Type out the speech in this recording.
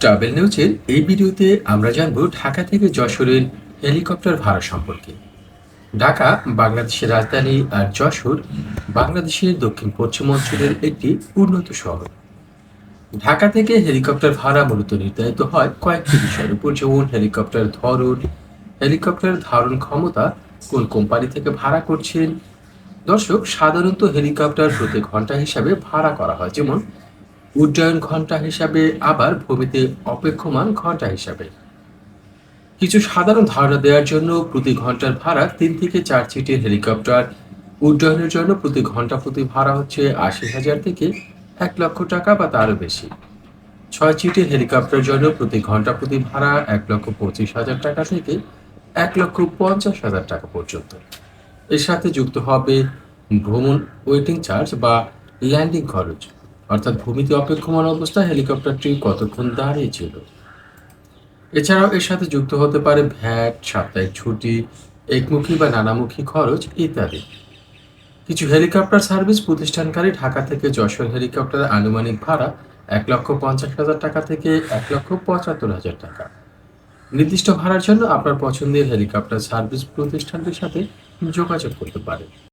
Travel নিউজের এই ভিডিওতে আমরা জানব ঢাকা থেকে যশোরের হেলিকপ্টার ভাড়া সম্পর্কে। ঢাকা, বাংলাদেশের রাজধানী আর যশোর, বাংলাদেশের দক্ষিণ পশ্চিম অঞ্চলের একটি উন্নত শহর। ঢাকা থেকে হেলিকপ্টার ভাড়া মূলত নির্ধারিত হয় কয়েকটি বিষয়ের উপর, যেমন হেলিকপ্টার ধরন, হেলিকপ্টার ধারণ ক্ষমতা, কোন কোম্পানি থেকে ভাড়া করছেন। দর্শক, সাধারণত হেলিকপ্টার প্রতি ঘণ্টা হিসাবে ভাড়া করা হয়, যেমন উড্ডয়ন ঘণ্টা হিসাবে আবার ভূমিতে অপেক্ষমান ঘণ্টা হিসাবে। কিছু সাধারণ ধারণা দেওয়ার জন্য প্রতি ঘণ্টার ভাড়া তিন থেকে চার সিটের হেলিকপ্টার। উড্ডয়নের জন্য প্রতি ঘণ্টা প্রতি ভাড়া হচ্ছে আশি হাজার থেকে এক লক্ষ টাকা বা তারও বেশি। ছয় সিটের হেলিকপ্টারের জন্য প্রতি ঘণ্টা প্রতি ভাড়া এক লক্ষ পঁচিশ হাজার টাকা থেকে এক লক্ষ পঞ্চাশ হাজার টাকা পর্যন্ত। এর সাথে যুক্ত হবে ভ্রমণ, ওয়েটিং চার্জ বা ল্যান্ডিং খরচ। অর্থাৎ ভূমিতে অপেক্ষমান অবস্থায় হেলিকপ্টারটি কতক্ষণ দাঁড়িয়েছিল এছাড়াও এর সাথে যুক্ত হতে পারে ভ্যাট, সাপ্তাহিক ছুটি, একমুখী বা নানামুখী খরচ ইত্যাদি। কিছু হেলিকপ্টার সার্ভিস প্রতিষ্ঠানকারী ঢাকা থেকে যশোর হেলিকপ্টারের আনুমানিক ভাড়া এক লক্ষ পঞ্চাশ হাজার টাকা থেকে এক লক্ষ পঁচাত্তর হাজার টাকা। নির্দিষ্ট ভাড়ার জন্য আপনার পছন্দের হেলিকপ্টার সার্ভিস প্রতিষ্ঠানটির সাথে যোগাযোগ করতে পারেন।